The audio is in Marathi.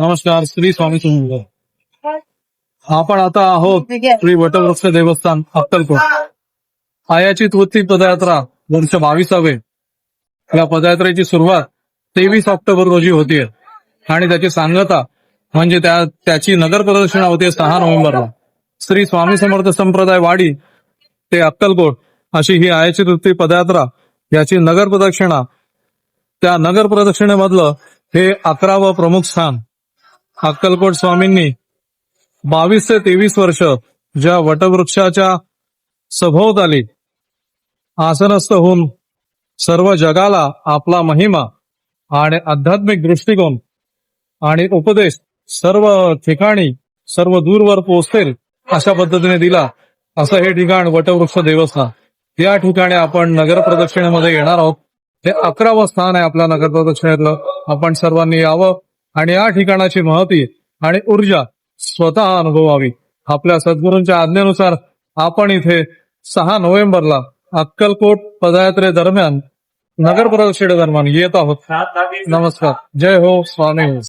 नमस्कार श्री स्वामी समर्थ आपण आता आहोत श्री वटवृक्ष देवस्थान अक्कलकोट. आयाची त्वती पदयात्रा वर्ष बावीसावे. या पदयात्रेची सुरुवात तेवीस ऑक्टोबर रोजी होतीये. आणि त्याची सांगता म्हणजे त्या त्याची नगर प्रदक्षिणा होते सहा नोव्हेंबरला. श्री स्वामी समर्थ संप्रदाय वाडी ते अक्कलकोट अशी ही आयाची तृप्ती पदयात्रा याची नगर प्रदक्षिणा त्या नगर प्रदक्षिणेमधलं हे अकरावं प्रमुख स्थान. अक्कलकोट स्वामींनी बावीस ते तेवीस वर्ष ज्या वटवृक्षाच्या सभोवताली आसनस्थ होऊन सर्व जगाला आपला महिमा आणि आध्यात्मिक दृष्टिकोन आणि उपदेश सर्व ठिकाणी सर्व दूरवर पोहोचतील अशा पद्धतीने दिला. असं हे ठिकाण वटवृक्ष देवस्थान. या ठिकाणी आपण नगर प्रदक्षिणेमध्ये येणार आहोत. हे अकरावं स्थान आहे आपल्या नगर प्रदक्षिणेतलं. आपण सर्वांनी यावं. आणि या ठिकाणाची महती आणि ऊर्जा स्वतः अनुभवावी. आपल्या सद्गुरूंच्या आज्ञेनुसार आपण इथे सहा नोव्हेंबरला अक्कलकोट पदयात्रे दरम्यान नगर प्रदक्षिणे दरम्यान येत आहोत. नमस्कार. जय हो स्वामी हो.